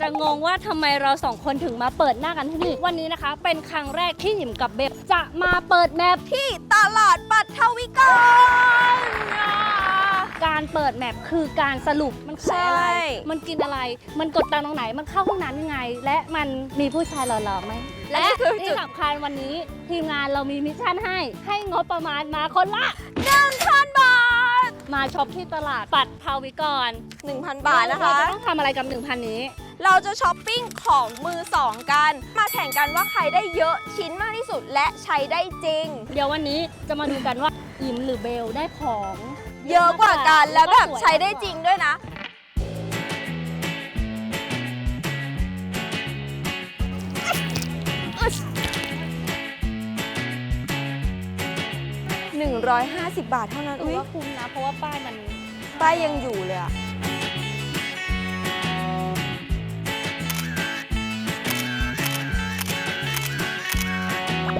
จะงงว่าทำไมเราสองคนถึงมาเปิดหน้ากันที่นี่ วันนี้นะคะ เป็นครั้งแรกที่หยิมกับเบบจะมาเปิดแมพที่ตลาดปัทวิกรการเปิดแมพคือการสรุปมันขายอะไรใช่มันกินอะไร มันกดตังค์ตรงไหน มันเข้าห้องน้ำยังไง และมันมีผู้ชายหล่อๆไหม และนี่คือที่จุดสำคัญวันนี้ทีมงานเรามีมิชชั่นให้ ให้งบประมาณมาคนละหนึ่งพันบาท มาช็อปที่ตลาดปัดภาวิกรหนึ่งพันบาทนะคะเราจต้องทำอะไรกับ 1,000 นี้ เราจะช้อปปิ้งของมือสองกัน มาแข่งกันว่าใครได้เยอะชิ้นมากที่สุดและใช้ได้จริง เดี๋ยววันนี้จะมาดูกันว่าอิมหรือเบลได้ของ เยอะกว่ากันแล้วแบบใช้ได้จริงด้วยนะ 150 บาทเท่านั้นถือุ้อยว่าคุ้มนะ เพราะว่าป้ายมันป้ายยังอยู่เลยอะ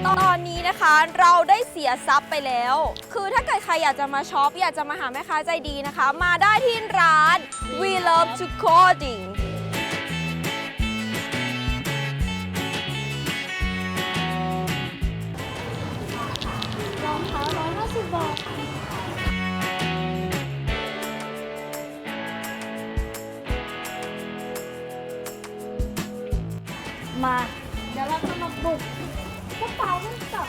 ตอนนี้นะคะเราได้เสียทรัพย์ไปแล้ว คือถ้าเกิดใครอยากจะมาช็อปอยากจะมาหาแม่ค้าใจดีนะคะ มาได้ที่ร้าน We Love to Coding รองเท้าร้อยห้าสิบบาทมา เดี๋ยวเราจะมาบุก กระเป๋ากันต่อ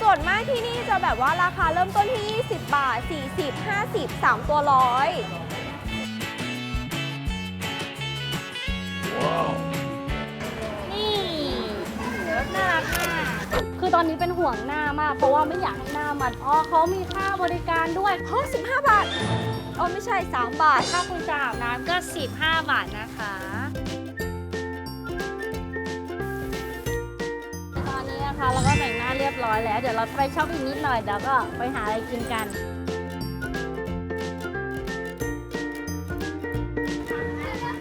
ส่วนมากที่นี่จะแบบว่าราคาเริ่มต้นที่ 20 บาท 40 50 3 ตัวร้อย นี่น่ารักมาก คือตอนนี้เป็นห่วงหน้ามาก เพราะว่าไม่อยากให้หน้ามันอ๋อเขามีค่าบริการด้วยเพราะ15 บาทอ๋อไม่ใช่ 3 บาท ถ้าคุณจะอาบน้ำก็ 15 บาทนะคะ ตอนนี้นะคะเราก็แต่งหน้าเรียบร้อยแล้ว เดี๋ยวเราไปช็อปอีกนิดหน่อยเดี๋ยวก็ไปหาอะไรกินกัน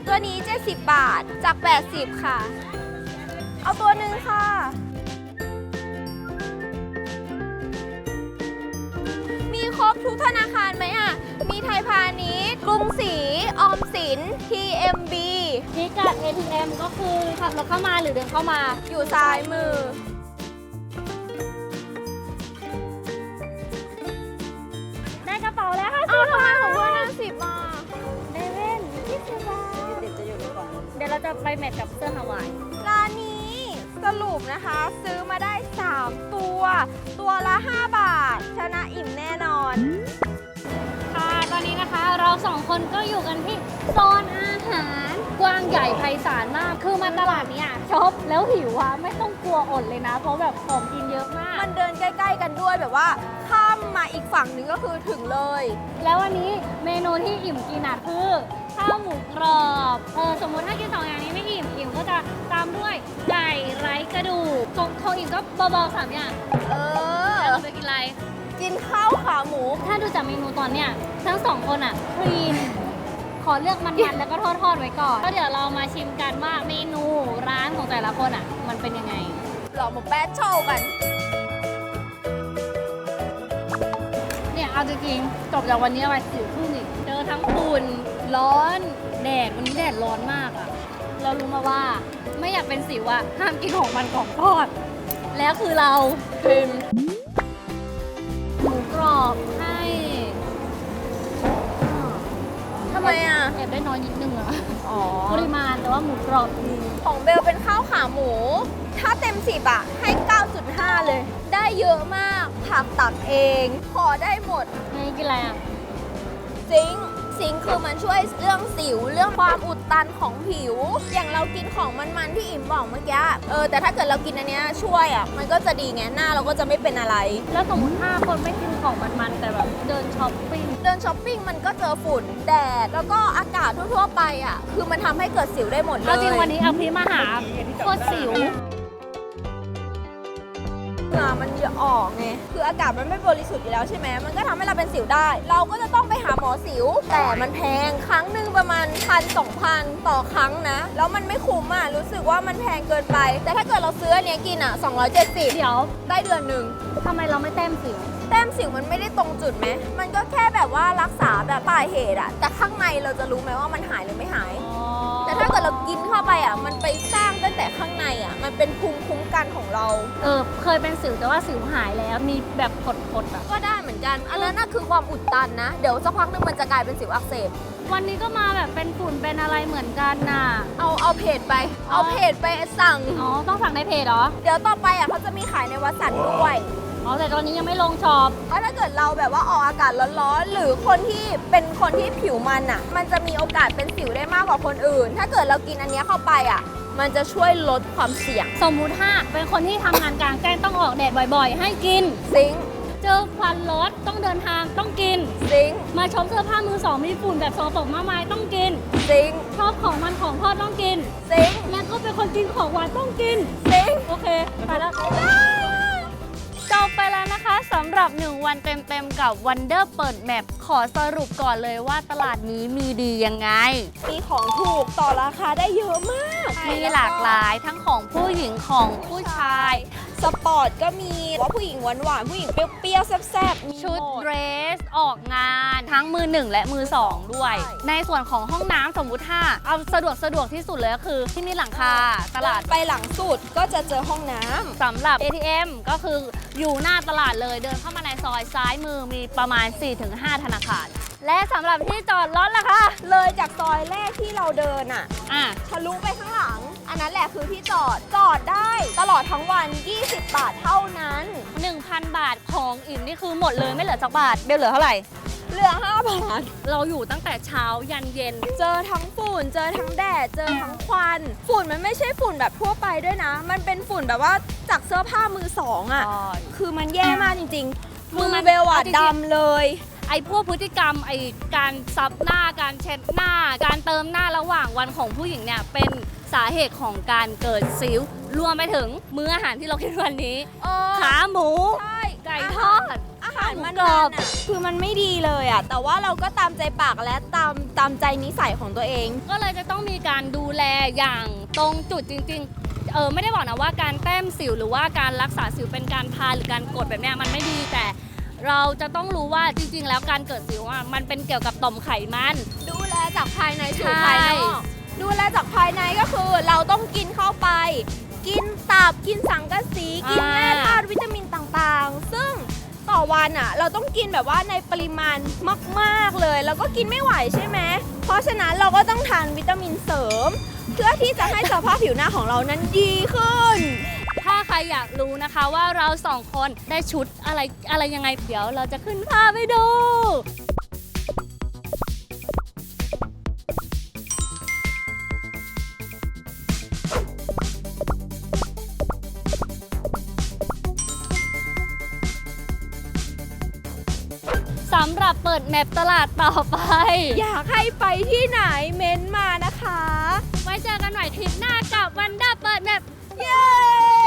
ตัวนี้ 70 บาทจาก 80 ค่ะ เอาตัวหนึ่งค่ะ บทุกธนาคารไหมอะ มีไทยพาณิชย์ กรุงศรี ออมสิน TMB พิกัด ATM ก็คือขับรถเข้ามาหรือเดินเข้ามา อยู่ซ้ายมือ ได้กระเป๋าแล้วค่ะอ้าวทำไมของเพื่อนห้าสิบอะเดเว่น20บาทเดี๋ยวจะอยู่ในกล่องเดี๋ยวเราจะไปแมทกับเสื้อฮาวายร้านนี้ สรุปนะคะ ซื้อมาได้ 3 ตัว ตัวละ 5 บาท ชนะอิ่มแน่นอน สองคนก็อยู่กันที่โซนอาหารกว้างใหญ่ไพศาลมาก คือมาตลาดเนี้ยช็อปแล้วหิวอะไม่ต้องกลัวอดเลยนะ เพราะแบบของกินเยอะมาก มันเดินใกล้ ๆ กันด้วยแบบว่า ข้ามมาอีกฝั่งหนึ่งก็คือถึงเลย แล้ววันนี้เมนูที่อิ่มกินอะคือข้าวหมูกรอบเออสมมติถ้ากินสองอย่างนี้ไม่อิ่มอิ่มก็จะตามด้วยไก่ไร้กระดูกของของอิ่มก็เบาๆสามอย่างเออแล้วเราไปกินอะไร กินข้าวขาหมู ถ้าดูจากเมนูตอนเนี้ยทั้งสองคนอะคลีน ขอเลือกมันๆแล้วก็ทอดๆไว้ก่อนก็เดี๋ยวเรามาชิมกันว่าเมนูร้านของแต่ละคนอะ มันเป็นยังไง เรามาแบทเทิลกัน เนี่ยเอาจริงๆจบจากวันนี้ไปสิวขึ้นอีกเจอทั้งฝุ่นร้อนแดดวันนี้แดดร้อนมากอะ เรารู้มาว่าไม่อยากเป็นสิวอะห้ามกินของมันของทอดแล้วคือเราเป็นหมูก รอบให้ทำไมอะ แอบได้น้อยนิดนึงอะอ๋อ ปริมาณแต่ว่าหมูกรอบดีของเบลเป็นข้าวขาหมู ถ้าเต็มสิบอะให้ 9.5 เลย ได้เยอะมาก ผักตักเอง ขอได้หมด นี่กินอะไรอะซิงค์ ซิงค์คือมันช่วยเรื่องสิวเรื่องความอุดตันของผิว อย่างเรากินของมันๆที่อิ่มบอกเมื่อกี้เออแต่ถ้าเกิดเรากินอันเนี้ยช่วยอะมันก็จะดีไงหน้าเราก็จะไม่เป็นอะไร แล้วสมมติถ้าคนไม่กินของมันๆแต่แบบเดินช้อปปิ้งเดินช้อปปิ้งมันก็เจอฝุ่นแดดแล้วก็อากาศทั่วๆไปอะคือมันทำให้เกิดสิวได้หมดเลยแล้วจริงวันนี้เอาพีมาหาโคตรสิว งื่อมันจะออกไงคืออากาศมันไม่บริสุทธิ์อยู่แล้วใช่ไหมมันก็ทำให้เราเป็นสิวได้ เราก็จะต้องไปหาหมอสิว แต่มันแพงครั้งหนึ่งประมาณพันสองพันต่อครั้งนะ แล้วมันไม่คุ้มอะรู้สึกว่ามันแพงเกินไป แต่ถ้าเกิดเราซื้ออันเนี้ยกินอะ270เดี๋ยวได้เดือนหนึ่งทำไมเราไม่แต้มสิวแต้มสิวมันไม่ได้ตรงจุดไหม มันก็แค่แบบว่ารักษาแบบปลายเหตุอะแต่ข้างในเราจะรู้ไหมว่ามันหายหรือไม่หาย แต่ถ้าเกิดเรากินเข้าไปอะมันไปสร้างตั้งแต่ข้างในอะมันเป็นภูมิคุ้มกันของเรา เออเคยเป็นสิวแต่ว่าสิวหายแล้วมีแบบผดๆอะก็ได้เหมือนกัน อันนั้นน่ะคือความอุดตันนะ เดี๋ยวสักพักหนึงมันจะกลายเป็นสิวอักเสบ วันนี้ก็มาแบบเป็นฝุ่นเป็นอะไรเหมือนกันน่ะ เอาเอาเพจไป เอาเพจไปสั่ง อ๋อ ต้องสั่งในเพจเหรอ เดี๋ยวต่อไปอะเขาจะมีขายในวัดสันด้วย อ๋อแต่ตอนนี้ยังไม่ลงช็อป เพราะถ้าเกิดเราแบบว่าออกอากาศร้อนๆ หรือคนที่เป็นคนที่ผิวมันอะมันจะมีโอกาสเป็นสิวได้มากกว่าคนอื่น ถ้าเกิดเรากินอันเนี้ยเข้าไปอะมันจะช่วยลดความเสี่ยง สมมุติถ้าเป็นคนที่ทำงานกลางแจ้งต้องออกแดดบ่อยๆ ให้กิน ซิงค์เจอควันรถต้องเดินทางต้องกิน ซิงค์มาช็อปเสื้อผ้ามือสองมีฝุ่นแบบโซตกมากมายต้องกิน ซิงค์ชอบของมันของทอดต้องกิน ซิงค์แล้วก็เป็นคนกินของหวานต้องกิน ซิงค์โอเคไปแล้วจบ ไปแล้วนะคะสำหรับ 1 วันเต็มๆกับ Wonder เปิดแมปขอสรุปก่อนเลยว่าตลาดนี้มีดียังไง มีของถูกต่อราคาได้เยอะมาก มีหลากหลายทั้งของผู้หญิงของผู้ชาย สปอร์ตก็มีว่าผู้หญิงหวานๆผู้หญิงเปรี้ยวๆแซ่บๆมีชุดหมเดรสออกงานทั้งมือหนึ่งและมือสองด้วยใช่ในส่วนของห้องน้ำสมมุติถ้าเอาสะดวกสะดวกที่สุดเลยก็คือ ที่มีหลังคาตลาดไปหลังสุดก็จะเจอห้องน้ำ สำหรับ ATM ก็คืออยู่หน้าตลาดเลยเดินเข้ามาในซอยซ้ายมือมีประมาณ 4-5 ธนาคาร และสำหรับที่จอดรถล่ะคะเลยจากซอยแรกที่เราเดินอะอะ ทะลุไปข้างหลัง อันนั้นแหละคือที่จอดจอดได้ตลอดทั้งวัน 20 บาทเท่านั้น 1,000 บาทของอิ่มนี่คือหมดเลยไม่เหลือสักบาท เบลเหลือเท่าไหร่ เหลือ 5 บาท เราอยู่ตั้งแต่เช้ายันเย็น เจอทั้งฝุ่น เจอทั้งแดด เจอทั้งควัน ฝุ่นมันไม่ใช่ฝุ่นแบบทั่วไปด้วยนะ มันเป็นฝุ่นแบบว่าจากเสื้อผ้ามือสองอะคือมันแย่มากจริงๆคืมืออมันเบลอะเอาจริงๆ ดำเลย ไอ้พวกพฤติกรรมไอ้การซับหน้าการเช็ดหน้า การเติมหน้าระหว่างวันของผู้หญิงเนี่ยเป็นสาเหตุของการเกิดสิวรวมไปถึงมื้ออาหารที่เรากินวันนี้ เออขาหมู ใช่ไก่ทอด อาหารมันกรอบๆอะคือมันไม่ดีเลยอะ แต่ว่าเราก็ตามใจปากและตามตามใจนิสัยของตัวเอง ก็เลยจะต้องมีการดูแลอย่างตรงจุดจริง ๆ เออไม่ได้บอกนะว่าการแต้มสิวหรือว่าการรักษาสิวเป็นการพาหรือการกดแบบเนี้ยมันไม่ดีแต่ เราจะต้องรู้ว่าจริง ๆ แล้วการเกิดสิวอะมันเป็นเกี่ยวกับต่อมไขมัน ดูแลจากภายในสู่ใช่ภายนอกดูแลจากภายในก็คือ เราต้องกินเข้าไป กินตับกินสังกะสีกินแร่ธาตุวิตามินต่างๆ ซึ่งต่อวันอะ เราต้องกินแบบว่าในปริมาณมากๆเลย แล้วก็กินไม่ไหวใช่ไหมเพราะฉะนั้นเราก็ต้องทานวิตามินเสริม เพื่อที่จะให้สภาพผิวหน้าของเรานั้นดีขึ้นถ้าใค รอยากรู้นะคะว่าเราสองคนได้ชุดอะไรอะไรยังไงเดี๋ยวเราจะขึ้นภาพไปดู สำหรับเปิดแมปตลาดต่อไป อยากให้ไปที่ไหนเม้นต์มานะคะ ไว้เจอกันใหม่คลิปหน้ากับวันด้าเปิดแมป เย้